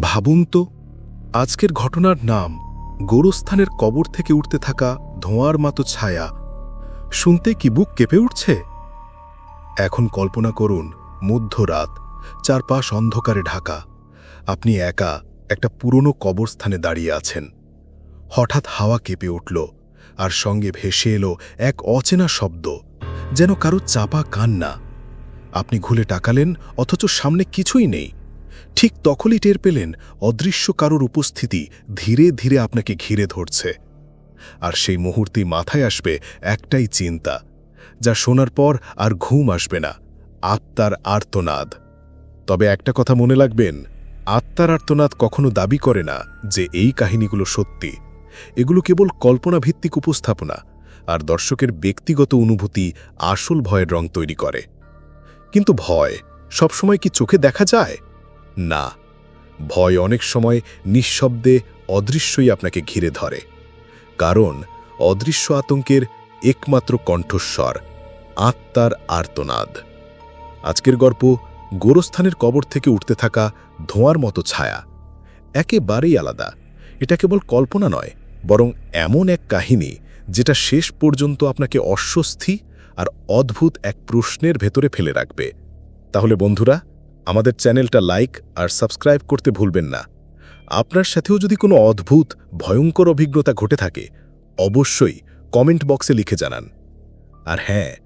ভাবুন তো, আজকের ঘটনার নাম, গোরস্থানের কবর থেকে উঠতে থাকা ধোঁয়ার মতো ছায়া। শুনতে কি বুক কেঁপে উঠছে? এখন কল্পনা করুন, মধ্যরাত, চারপাশ অন্ধকারে ঢাকা। আপনি একা একটা পুরনো কবরস্থানে দাঁড়িয়ে আছেন। হঠাৎ হাওয়া কেঁপে উঠল, আর সঙ্গে ভেসে এলো এক অচেনা শব্দ, যেন কারও চাপা কান্না। আপনি ঘুলে টাকালেন অথচ সামনে কিছুই নেই। ঠিক তখনই টের পেলেন অদৃশ্য কারোর উপস্থিতি ধীরে ধীরে আপনাকে ঘিরে ধরছে। আর সেই মুহূর্তেই মাথায় আসবে একটাই চিন্তা, যা শোনার পর আর ঘুম আসবে না, আত্মার আর্তনাদ। তবে একটা কথা মনে রাখবেন, আত্মার আর্তনাদ কখনো দাবি করে না যে এই কাহিনীগুলো সত্যি। এগুলো কেবল কল্পনাভিত্তিক উপস্থাপনা, আর দর্শকের ব্যক্তিগত অনুভূতি আসল ভয়ের রং তৈরি করে। কিন্তু ভয় সবসময় কি চোখে দেখা যায়? না, ভয় অনেক সময় নিঃশব্দে অদৃশ্যই আপনাকে ঘিরে ধরে। কারণ, অদৃশ্য আতঙ্কের একমাত্র কণ্ঠস্বর, আত্মার আর্তনাদ। আজকের গল্প গোরস্থানের কবর থেকে উঠতে থাকা ধোঁয়ার মতো ছায়া। একেবারেই আলাদা। এটা কেবল কল্পনা নয়, বরং এমন এক কাহিনী যেটা শেষ পর্যন্ত আপনাকে অস্বস্তি আর অদ্ভুত এক প্রশ্নের ভেতরে ফেলে রাখবে। তাহলে বন্ধুরা আমাদের চ্যানেলটা লাইক আর সাবস্ক্রাইব করতে ভুলবেন না। আপনার সাথেও যদি কোনো অদ্ভুত, ভয়ঙ্কর অভিজ্ঞতা ঘটে থাকে, অবশ্যই কমেন্ট বক্সে লিখে জানান। আর হ্যাঁ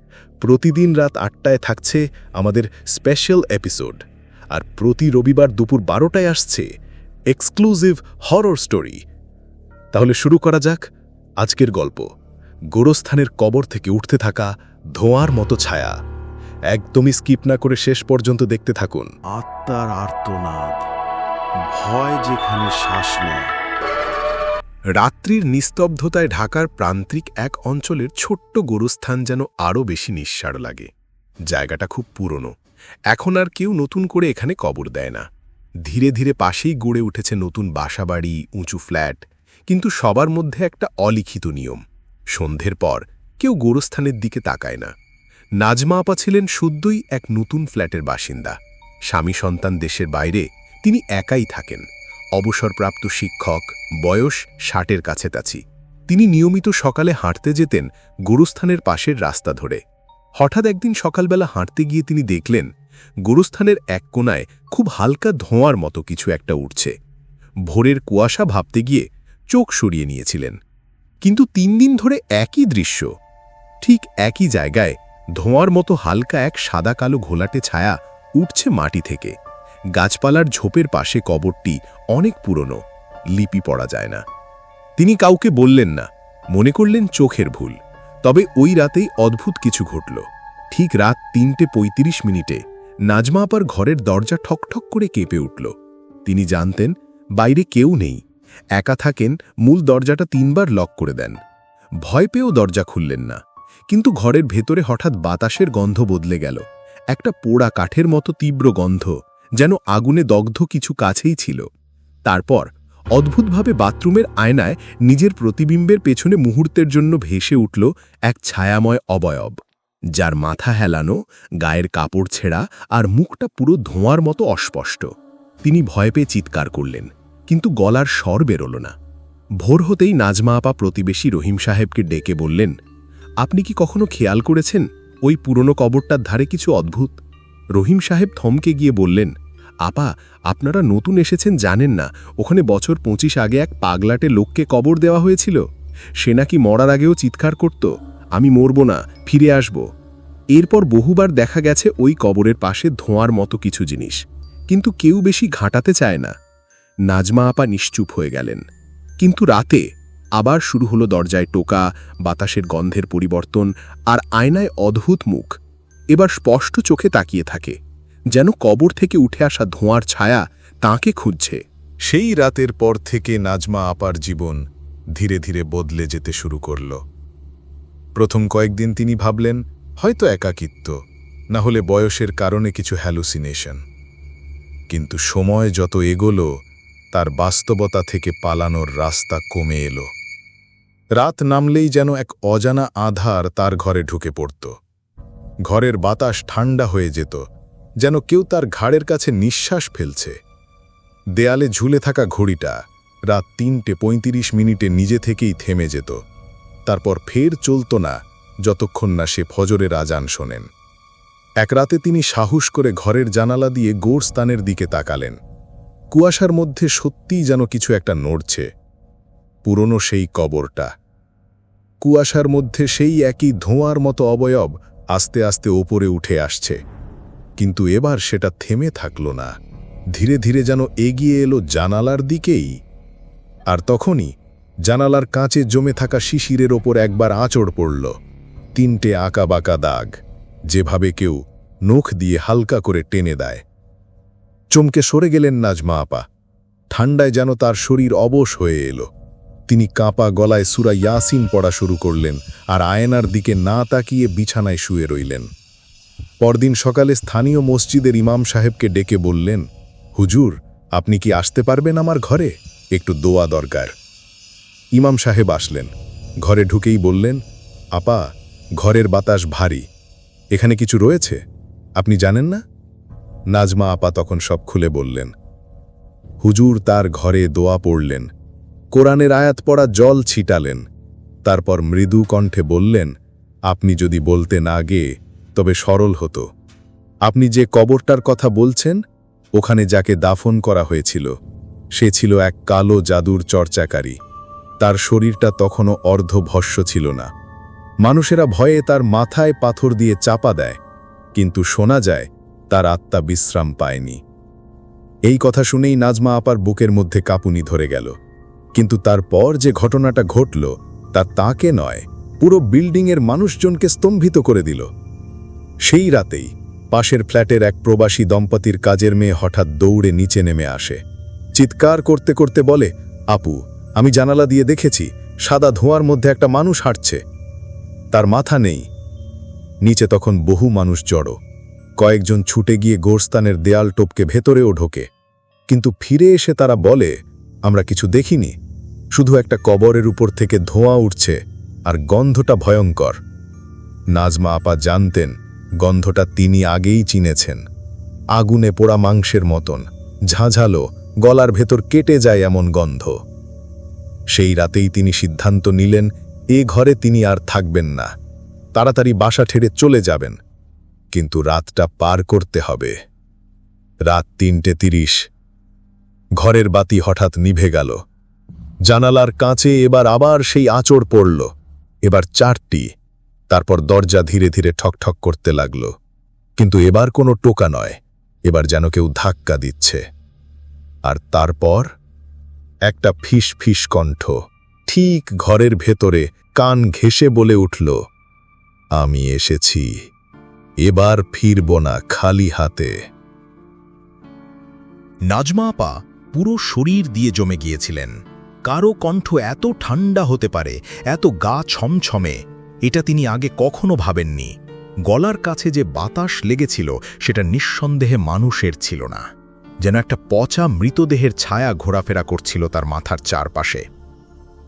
প্রতিদিন রাত আটটায় থাকছে আমাদের স্পেশাল এপিসোড। আর প্রতি রবিবার দুপুর বারোটায় আসছে এক্সক্লুসিভ হরর স্টোরি। তাহলে শুরু করা যাক আজকের গল্প। গোরস্থানের কবর থেকে উঠতে থাকা ধোঁয়ার মতো ছায়া। একদমই স্কিপ না করে শেষ পর্যন্ত দেখতে থাকুন। আত্মার আর্তনাদ ভয় যেখানে শ্বাস নেয়। রাত্রির নিস্তব্ধতায় ঢাকার প্রান্তিক এক অঞ্চলের ছোট্ট গোরস্থান যেন আরও বেশি নিঃসার লাগে। জায়গাটা খুব পুরনো। এখন আর কেউ নতুন করে এখানে কবর দেয় না। ধীরে ধীরে পাশেই গড়ে উঠেছে নতুন বাসাবাড়ি উঁচু ফ্ল্যাট কিন্তু সবার মধ্যে একটা অলিখিত নিয়ম। সন্ধ্যের পর কেউ গোরস্থানের দিকে তাকায় না। নাজমা আপা ছিলেন শুদ্ধই এক নতুন ফ্ল্যাটের বাসিন্দা। স্বামী সন্তান দেশের বাইরে, তিনি একাই থাকেন। অবসরপ্রাপ্ত শিক্ষক, বয়স ষাটের কাছাকাছি। তিনি নিয়মিত সকালে হাঁটতে যেতেন গোরস্থানের পাশের রাস্তা ধরে। হঠাৎ একদিন সকালবেলা হাঁটতে গিয়ে তিনি দেখলেন, গোরস্থানের এক কোনায় খুব হালকা ধোঁয়ার মতো কিছু একটা উঠছে ভোরের কুয়াশা ভাবতে গিয়ে চোখ সরিয়ে নিয়েছিলেন। কিন্তু তিন দিন ধরে একই দৃশ্য, ঠিক একই জায়গায় ধোঁয়ার মতো হালকা এক সাদা কালো ঘোলাটে ছায়া উঠছে মাটি থেকে। গাছপালার ঝোপের পাশে কবরটি অনেক পুরনো, লিপি পড়া যায় না। তিনি কাউকে বললেন না, মনে করলেন চোখের ভুল। তবে ওই রাতেই অদ্ভুত কিছু ঘটল। ঠিক রাত তিনটে ৩৫ মিনিটে নাজমা আপার ঘরের দরজা ঠকঠক করে কেঁপে উঠল। তিনি জানতেন, বাইরে কেউ নেই। একা থাকেন, মূল দরজাটা তিনবার লক করে দেন। ভয় পেয়েও দরজা খুললেন না। কিন্তু ঘরের ভেতরে হঠাৎ বাতাসের গন্ধ বদলে গেল। একটা পোড়া কাঠের মতো তীব্র গন্ধ, যেন আগুনে দগ্ধ কিছু কাছেই ছিল। তারপর, অদ্ভুতভাবে বাথরুমের আয়নায় নিজের প্রতিবিম্বের পেছনে মুহূর্তের জন্য ভেসে উঠল এক ছায়াময় অবয়ব, যার মাথা হেলানো, গায়ের কাপড় ছেঁড়া আর মুখটা পুরো ধোঁয়ার মতো অস্পষ্ট। তিনি ভয় পেয়ে চিৎকার করলেন, কিন্তু গলার স্বর বেরোল না। ভোর হতেই নাজমা আপা প্রতিবেশী রহিম সাহেবকে ডেকে বললেন আপনি কি কখনো খেয়াল করেছেন ওই পুরনো কবরটার ধারে কিছু অদ্ভুত? রহিম সাহেব থমকে গিয়ে বললেন, আপা, আপনারা নতুন এসেছেন জানেন না, ওখানে বছর পঁচিশ আগে এক পাগলাটে লোককে কবর দেওয়া হয়েছিল। সে নাকি মরার আগেও চিৎকার করত। আমি মরব না, ফিরে আসব। এরপর বহুবার দেখা গেছে ওই কবরের পাশে ধোঁয়ার মতো কিছু জিনিস। কিন্তু কেউ বেশি ঘাঁটাতে চায় না। নাজমা আপা নিশ্চুপ হয়ে গেলেন। কিন্তু রাতে আবার শুরু হলো দরজায় টোকা, বাতাসের গন্ধের পরিবর্তন আর আয়নায় অদ্ভুত মুখ। এবার স্পষ্ট চোখে তাকিয়ে থাকে, যেন কবর থেকে উঠে আসা ধোঁয়ার ছায়া তাকে খুঁজছে। সেই রাতের পর থেকে নাজমা আপার জীবন ধীরে ধীরে বদলে যেতে শুরু করল। প্রথম কয়েকদিন তিনি ভাবলেন, হয়তো একাকিত্ব, না হলে বয়সের কারণে কিছু হ্যালুসিনেশন কিন্তু সময় যত এগোলো, তার বাস্তবতা থেকে পালানোর রাস্তা কমে এলো। রাত নামলেই যেন এক অজানা আধার তার ঘরে ঢুকে পড়ত। ঘরের বাতাস ঠান্ডা হয়ে যেত, যেন কেউ তার ঘাড়ের কাছে নিঃশ্বাস ফেলছে। দেয়ালে ঝুলে থাকা ঘড়িটা রাত তিনটে পঁয়ত্রিশ মিনিটে নিজে থেকেই থেমে যেত। তারপর ফের চলত না, যতক্ষণ না সে ফজরের আজান শোনেন। এক রাতে তিনি সাহস করে ঘরের জানালা দিয়ে গোরস্তানের দিকে তাকালেন। কুয়াশার মধ্যে সত্যিই যেন কিছু একটা নড়ছে। পুরনো সেই কবরটা। কুয়াশার মধ্যে সেই একই ধোঁয়ার মতো অবয়ব আস্তে আস্তে ওপরে উঠে আসছে। কিন্তু এবার সেটা থেমে থাকল না। ধীরে ধীরে যেন এগিয়ে এলো জানালার দিকেই। আর তখনই জানালার কাঁচে জমে থাকা শিশিরের ওপর একবার আঁচড় পড়ল। তিনটে আঁকা বাঁকা দাগ, যেভাবে কেউ নখ দিয়ে হালকা করে টেনে দেয়। চমকে সরে গেলেন নাজমা আপা। ঠান্ডায় যেন তার শরীর অবশ হয়ে এলো। তিনি কাঁপা গলায় সুরা ইয়াসিন পড়া শুরু করলেন আর আয়নার দিকে না তাকিয়ে বিছানায় শুয়ে রইলেন। পরদিন সকালে স্থানীয় মসজিদের ইমাম সাহেবকে ডেকে বললেন, হুজুর, আপনি কি আসতে পারবেন আমার ঘরে? একটু দোয়া দরকার। ইমাম সাহেব আসলেন। ঘরে ঢুকেই বললেন, আপা, ঘরের বাতাস ভারী। এখানে কিছু রয়েছে? আপনি জানেন না? নাজমা আপা তখন সব খুলে বললেন। হুজুর তার ঘরে দোয়া পড়লেন। কোরআনের আয়াত পড়া জল ছিটালেন। তারপর মৃদু কণ্ঠে বললেন, আপনি যদি বলতে না গিয়ে, তবে সরল হতো। আপনি যে কবরটার কথা বলছেন, ওখানে যাকে দাফন করা হয়েছিল, সে ছিল এক কালো জাদুর চর্চাকারী। তার শরীরটা তখনও অর্ধভস্য ছিল না। মানুষেরা ভয়ে তার মাথায় পাথর দিয়ে চাপা দেয়, কিন্তু শোনা যায়, তার আত্মা বিশ্রাম পায়নি। এই কথা শুনেই নাজমা আপার বুকের মধ্যে কাঁপুনি ধরে গেল। কিন্তু তারপর যে ঘটনাটা ঘটল, তা তাকে নয়, পুরো বিল্ডিংয়ের মানুষজনকে স্তম্ভিত করে দিল। সেই রাতেই পাশের ফ্ল্যাটের এক প্রবাসী দম্পতির কাজের মেয়ে হঠাৎ দৌড়ে নিচে নেমে আসে। চিৎকার করতে করতে বলে, আপু, আমি জানালা দিয়ে দেখেছি, সাদা ধোঁয়ার মধ্যে একটা মানুষ হাঁটছে। তার মাথা নেই। নিচে তখন বহু মানুষ জড়ো। কয়েকজন ছুটে গিয়ে গোরস্তানের দেয়াল টোপকে ভেতরেও ঢোকে। কিন্তু ফিরে এসে তারা বলে আমরা কিছু দেখিনি, শুধু একটা কবরের উপর থেকে ধোঁয়া উঠছে আর গন্ধটা ভয়ঙ্কর। নাজমা আপা জানতেন গন্ধটা তিনি আগেই চিনেছেন। আগুনে পোড়া মাংসের মতন, ঝাঁঝালো, গলার ভেতর কেটে যায় এমন গন্ধ। সেই রাতেই তিনি সিদ্ধান্ত নিলেন, এ ঘরে তিনি আর থাকবেন না। তাড়াতাড়ি বাসা ঠেড়ে চলে যাবেন। কিন্তু রাতটা পার করতে হবে। রাত তিনটে তিরিশ। ঘরের বাতি হঠাৎ নিভে গেল। জানালার কাঁচে এবার আবার সেই আঁচড় পড়ল। এবার চারটি। তারপর দরজা ধীরে ধীরে ঠকঠক করতে লাগল। কিন্তু এবার কোনো টোকা নয়। এবার যেন কেউ ধাক্কা দিচ্ছে। আর তারপর? একটা ফিস ফিস কণ্ঠ। ঠিক ঘরের ভেতরে কান ঘেসে বলে উঠল, আমি এসেছি। এবার ফিরব না খালি হাতে। নাজমা আপা পুরো শরীর দিয়ে জমে গিয়েছিলেন। কারও কণ্ঠ এত ঠান্ডা হতে পারে, এত গা ছমছমে, এটা তিনি আগে কখনো ভাবেননি। গলার কাছে যে বাতাস লেগেছিল, সেটা নিঃসন্দেহে মানুষের ছিল না। যেন একটা পচা মৃতদেহের ছায়া ঘোরাফেরা করছিল তার মাথার চারপাশে।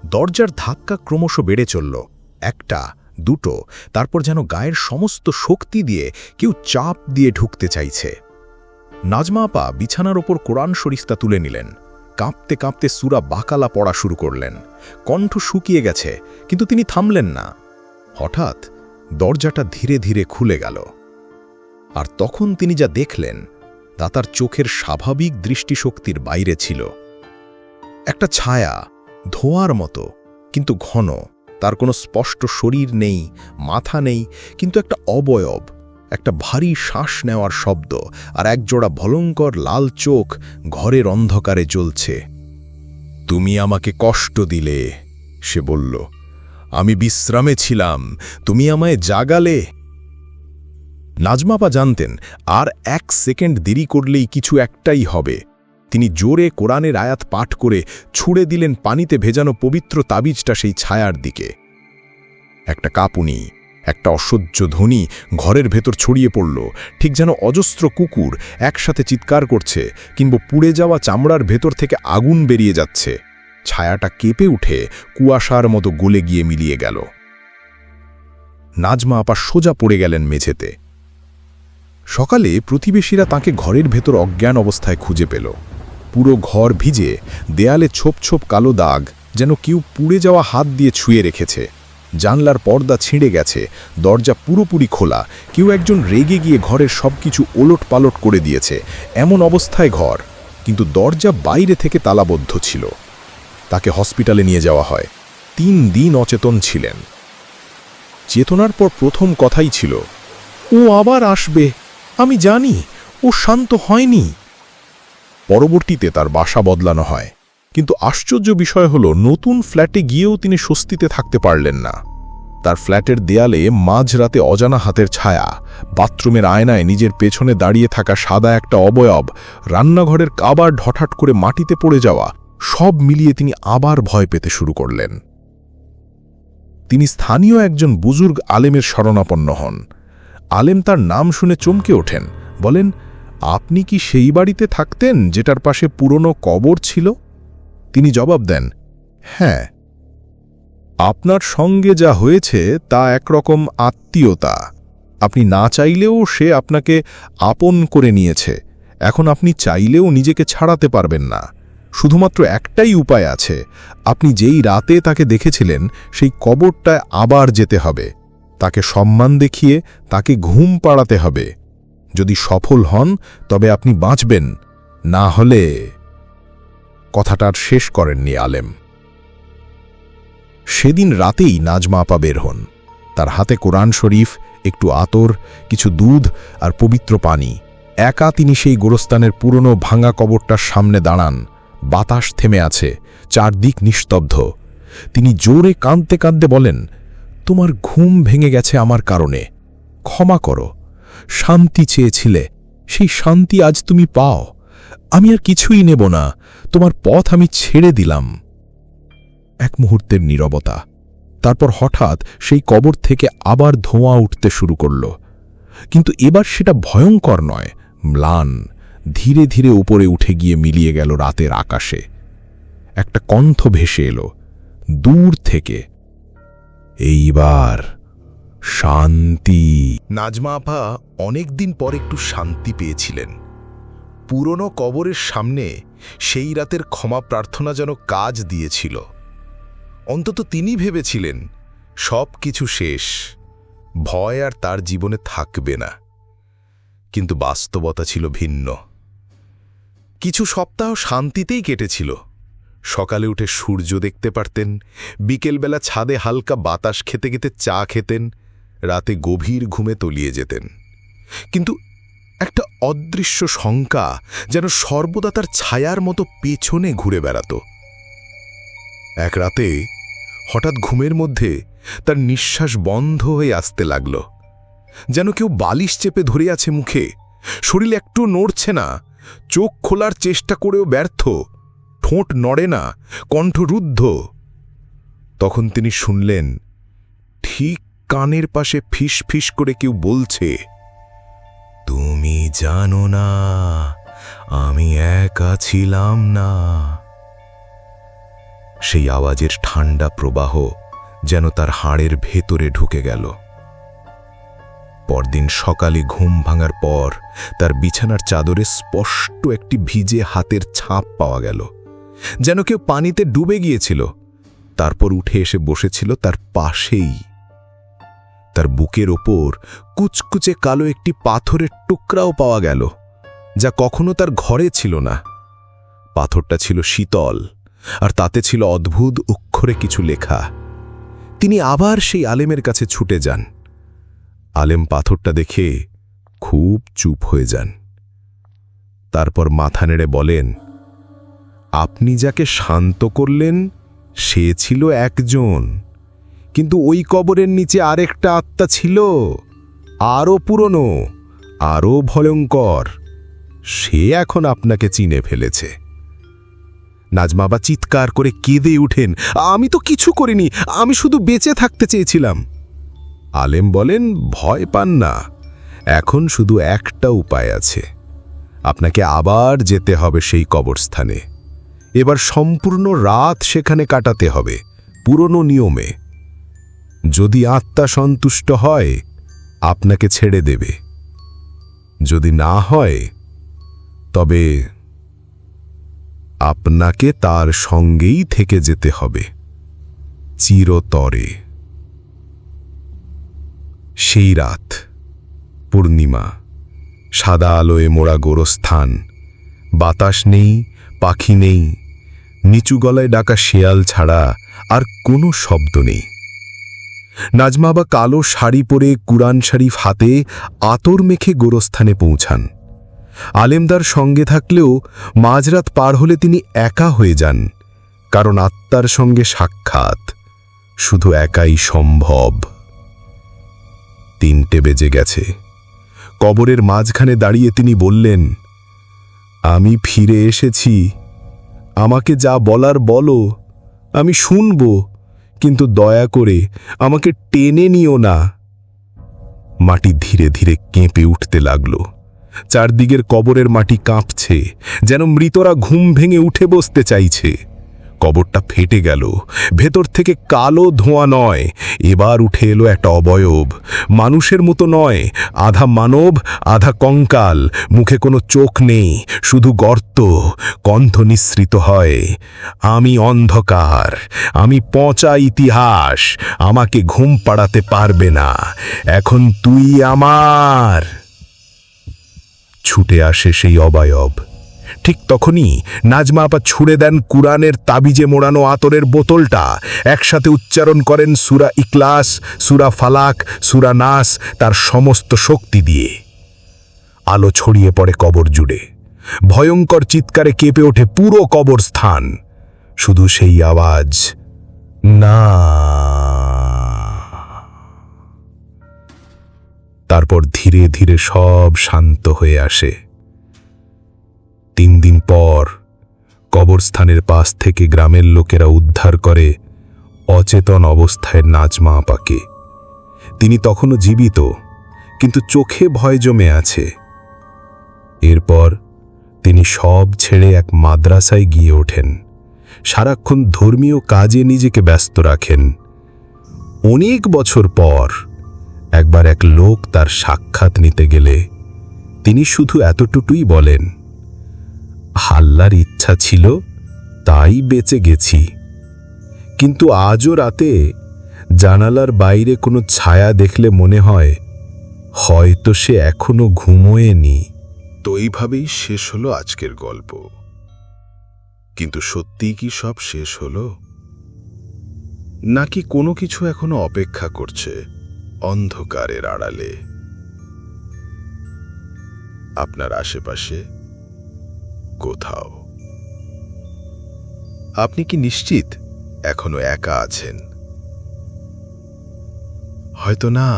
দরজার ধাক্কা ক্রমশ বেড়ে চলল। একটা, দুটো, তারপর যেন গায়ের সমস্ত শক্তি দিয়ে কেউ চাপ দিয়ে ঢুকতে চাইছে। নাজমা আপা বিছানার ওপর কোরআন শরিস্তা তুলে নিলেন। কাঁপতে কাঁপতে সুরা বাকালা পড়া শুরু করলেন। কণ্ঠ শুকিয়ে গেছে, কিন্তু তিনি থামলেন না। হঠাৎ দরজাটা ধীরে ধীরে খুলে গেল। আর তখন তিনি যা দেখলেন, তা তার চোখের স্বাভাবিক দৃষ্টিশক্তির বাইরে ছিল। একটা ছায়া, ধোঁয়ার মতো, কিন্তু ঘন। তার কোনো স্পষ্ট শরীর নেই, মাথা নেই, কিন্তু একটা অবয়ব। একটা ভারী শ্বাস নেওয়ার শব্দ আর একজোড়া ভলঙ্কর লাল চোখ ঘরের অন্ধকারে জ্বলছে। তুমি আমাকে কষ্ট দিলে, সে বলল। আমি বিশ্রামে ছিলাম, তুমি আমায় জাগালে। নাজমাপা জানতেন, আর এক সেকেন্ড দেরি করলেই কিছু একটাই হবে। তিনি জোরে কোরআনের আয়াত পাঠ করে ছুড়ে দিলেন পানিতে ভেজানো পবিত্র তাবিজটা সেই ছায়ার দিকে। একটা কাপুনি একটা অসহ্য ধ্বনি ঘরের ভেতর ছড়িয়ে পড়ল, ঠিক যেন অজস্র কুকুর একসাথে চিৎকার করছে কিংবা পুড়ে যাওয়া চামড়ার ভেতর থেকে আগুন বেরিয়ে যাচ্ছে। ছায়াটা কেঁপে উঠে কুয়াশার মতো গলে গিয়ে মিলিয়ে গেল। নাজমা আপা সোজা পড়ে গেলেন মেঝেতে। সকালে প্রতিবেশীরা তাকে ঘরের ভেতর অজ্ঞান অবস্থায় খুঁজে পেল। পুরো ঘর ভিজে, দেয়ালে ছোপ ছোপ কালো দাগ যেন কেউ পুড়ে যাওয়া হাত দিয়ে ছুঁয়ে রেখেছে। জানলার পর্দা ছিঁড়ে গেছে, দরজা পুরোপুরি খোলা, কেউ একজন রেগে গিয়ে ঘরের সবকিছু ওলট পালট করে দিয়েছে, এমন অবস্থায় ঘর, কিন্তু দরজা বাইরে থেকে তালাবদ্ধ ছিল। তাকে হসপিটালে নিয়ে যাওয়া হয়। তিন দিন অচেতন ছিলেন। চেতনার পর প্রথম কথাই ছিল, ও আবার আসবে, আমি জানি, ও শান্ত হয়নি। পরবর্তীতে তার বাসা বদলানো হয়। কিন্তু আশ্চর্য বিষয় হল, নতুন ফ্ল্যাটে গিয়েও তিনি স্বস্তিতে থাকতে পারলেন না। তার ফ্ল্যাটের দেয়ালে মাঝরাতে অজানা হাতের ছায়া, বাথরুমের আয়নায় নিজের পেছনে দাঁড়িয়ে থাকা সাদা একটা অবয়ব, রান্নাঘরের কাবার ঢঠাট করে মাটিতে পড়ে যাওয়া, সব মিলিয়ে তিনি আবার ভয় পেতে শুরু করলেন। তিনি স্থানীয় একজন বুজুর্গ আলেমের শরণাপন্ন হন। আলেম তার নাম শুনে চমকে ওঠেন, বলেন, আপনি কি সেই বাড়িতে থাকতেন যেটার পাশে পুরনো কবর ছিল? তিনি জবাব দেন হ্যাঁ আপনার সঙ্গে যা হয়েছে তা একরকম আত্মীয়তা। আপনি না চাইলেও সে আপনাকে আপন করে নিয়েছে। এখন আপনি চাইলেও নিজেকে ছাড়াতে পারবেন না। শুধুমাত্র একটাই উপায় আছে। আপনি যেই রাতে তাকে দেখেছিলেন, সেই কবরটায় আবার যেতে হবে। তাকে সম্মান দেখিয়ে তাকে ঘুম পাড়াতে হবে। যদি সফল হন, তবে আপনি বাঁচবেন। না হলে কথাটার শেষ করেননি আলেম। সেদিন রাতেই নাজমা আপা বের হন। তার হাতে কোরআন শরীফ, একটু আতর, কিছু দুধ আর পবিত্র পানি। একা তিনি সেই গোরস্থানের পুরনো ভাঙা কবরটার সামনে দাঁড়ান। বাতাস থেমে আছে, চারদিক নিস্তব্ধ। তিনি জোরে কাঁদতে কাঁদতে বলেন, তোমার ঘুম ভেঙে গেছে আমার কারণে। ক্ষমা করো। শান্তি চেয়েছিলে। সেই শান্তি আজ তুমি পাও। আমি আর কিছুই নেব না। তোমার পথ আমি ছেড়ে দিলাম। এক মুহূর্তের নীরবতা, তারপর হঠাৎ সেই কবর থেকে আবার ধোঁয়া উঠতে শুরু করল। কিন্তু এবার সেটা ভয়ঙ্কর নয়, ম্লান, ধীরে ধীরে উপরে উঠে গিয়ে মিলিয়ে গেল রাতের আকাশে। একটা কণ্ঠ ভেসে এলো, দূর থেকে। এইবার শান্তি। নাজমা আপা অনেকদিন পর একটু শান্তি পেয়েছিলেন। পুরনো কবরের সামনে সেই রাতের ক্ষমা প্রার্থনা যেন কাজ দিয়েছিল। অন্তত তিনি ভেবেছিলেন, সব কিছু শেষ, ভয় আর তার জীবনে থাকবে না। কিন্তু বাস্তবতা ছিল ভিন্ন। কিছু সপ্তাহ শান্তিতেই কেটেছিল। সকালে উঠে সূর্য দেখতে পারতেন, বিকেলবেলা ছাদে হালকা বাতাস খেতে খেতে চা খেতেন, রাতে গভীর ঘুমে তলিয়ে যেতেন। কিন্তু একটা অদৃশ্য শঙ্কা যেন সর্বদা তার ছায়ার মতো পেছনে ঘুরে বেড়াত। এক রাতে হঠাৎ ঘুমের মধ্যে তার নিঃশ্বাস বন্ধ হয়ে আসতে লাগল। যেন কেউ বালিশ চেপে ধরে আছে মুখে। শরীর একটু নড়ছে না। চোখ খোলার চেষ্টা করেও ব্যর্থ। ঠোঁট নড়ে না। কণ্ঠ রুদ্ধ। তখন তিনি শুনলেন, ঠিক কানের পাশে ফিস ফিস করে কেউ বলছে তুমি জানো না, আমি একা ছিলাম না। সেই আওয়াজের ঠান্ডা প্রবাহ যেন তার হাড়ের ভেতরে ঢুকে গেল। পরদিন সকালে ঘুম ভাঙার পর তার বিছানার চাদরে স্পষ্ট একটি ভিজে হাতের ছাপ পাওয়া গেল। যেন কেউ পানিতে ডুবে গিয়েছিল। তারপর উঠে এসে বসেছিল তার পাশেই। তার বুকের ওপর কুচকুচে কালো একটি পাথরের টুকরাও পাওয়া গেল, যা কখনো তার ঘরে ছিল না। পাথরটা ছিল শীতল, আর তাতে ছিল অদ্ভুত অক্ষরে কিছু লেখা। তিনি আবার সেই আলেমের কাছে ছুটে যান। আলেম পাথরটা দেখে খুব চুপ হয়ে যান। তারপর মাথা নেড়ে বলেন, আপনি যাকে শান্ত করলেন, সে ছিল একজন। কিন্তু ওই কবরের নিচে আরেকটা আত্মা ছিল, আরও পুরনো, আরও ভয়ঙ্কর। সে এখন আপনাকে চিনে ফেলেছে। নাজমাবা চিৎকার করে কেঁদে উঠেন আমি তো কিছু করিনি, আমি শুধু বেঁচে থাকতে চেয়েছিলাম। আলেম বলেন, ভয় পান না, এখন শুধু একটা উপায় আছে। আপনাকে আবার যেতে হবে সেই কবরস্থানে। এবার সম্পূর্ণ রাত সেখানে কাটাতে হবে, পুরনো নিয়মে। যদি আত্মা সন্তুষ্ট হয়, আপনাকে ছেড়ে দেবে। যদি না হয়, তবে আপনাকে তার সঙ্গেই থেকে যেতে হবে, চিরতরে। সেই রাত, পূর্ণিমা, সাদা আলোয় মোড়া গোরস্থান, বাতাস নেই, পাখি নেই, নিচু গলায় ডাকা শেয়াল ছাড়া আর কোনো শব্দ নেই। নাজমা বা কালো শাড়ি পরে কুরআন শরীফ হাতে আতর মেখে গোরস্থানে পৌঁছান। আলেমদার সঙ্গে থাকলেও মাঝরাত পার হলে তিনি একা হয়ে যান, কারণ আত্মার সঙ্গে সাক্ষাৎ শুধু একাই সম্ভব। তিনটে বেজে গেছে। কবরের মাঝখানে দাঁড়িয়ে তিনি বললেন, আমি ফিরে এসেছি। আমাকে যা বলার বলো, আমি শুনব। কিন্তু দয়া করে আমাকে টেনে নিও না। মাটি ধীরে ধীরে কেঁপে উঠতে লাগল। চারদিকের কবরের মাটি কাঁপছে, যেন মৃতরা ঘুম ভেঙে উঠে বসতে চাইছে। কবরটা ফেটে গেল। ভেতর থেকে কালো ধোঁয়া নয়। এবার উঠে এলো একটা অবয়ব। মানুষের মতো নয়। আধা মানব, আধা কঙ্কাল। মুখে কোনো চোখ নেই, শুধু গর্ত। কণ্ঠ নিঃসৃত হয়। আমি অন্ধকার। আমি পচা ইতিহাস। আমাকে ঘুম পাড়াতে পারবে না। এখন তুই আমার। ছুটে আসে সেই অবয়ব। ঠিক তখনই নাজমা আপা ছুড়ে দেন কুরআনের তাবিজে মোড়ানো আতরের বোতলটা। একসাথে উচ্চারণ করেন সুরা ইকলাস সুরা ফালাক, সুরা নাস তার সমস্ত শক্তি দিয়ে। আলো ছড়িয়ে পড়ে কবর জুড়ে। ভয়ঙ্কর চিৎকারে কেঁপে ওঠে পুরো কবরস্থান। শুধু সেই আওয়াজ, না। তারপর ধীরে ধীরে সব শান্ত হয়ে আসে। তিন দিন পর কবরস্থানের পাশ থেকে গ্রামের লোকেরা উদ্ধার করে অচেতন অবস্থায় নাজমা আপাকে। তিনি তখনও জীবিত, কিন্তু চোখে ভয় জমে আছে। এরপর তিনি সব ছেড়ে এক মাদ্রাসায় গিয়ে ওঠেন। সারাক্ষণ ধর্মীয় কাজে নিজেকে ব্যস্ত রাখেন। অনেক বছর পর একবার এক লোক তার সাক্ষাৎ নিতে গেলে তিনি শুধু এতটুকুই বলেন হাল্লার ইচ্ছা ছিল, তাই বেঁচে গেছি। কিন্তু আজও রাতে জানালার বাইরে কোনো ছায়া দেখলে মনে হয়, হয়তো সে এখনও ঘুমোয়নি। তো এইভাবেই শেষ হলো আজকের গল্প। কিন্তু সত্যিই কি সব শেষ হলো? নাকি কোনো কিছু এখনও অপেক্ষা করছে অন্ধকারের আড়ালে? আপনার আশেপাশে কোথাও। আপনি কি নিশ্চিত এখনও একা আছেন? হয়তো না।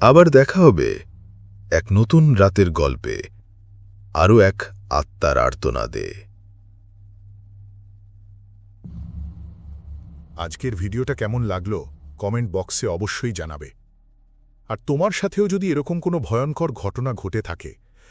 আবার দেখা হবে এক নতুন রাতের গল্পে, আরও এক আত্মার আর্তনাদে। আজকের ভিডিওটা কেমন লাগল কমেন্ট বক্সে অবশ্যই জানাবে। আর তোমার সাথেও যদি এরকম কোনো ভয়ঙ্কর ঘটনা ঘটে থাকে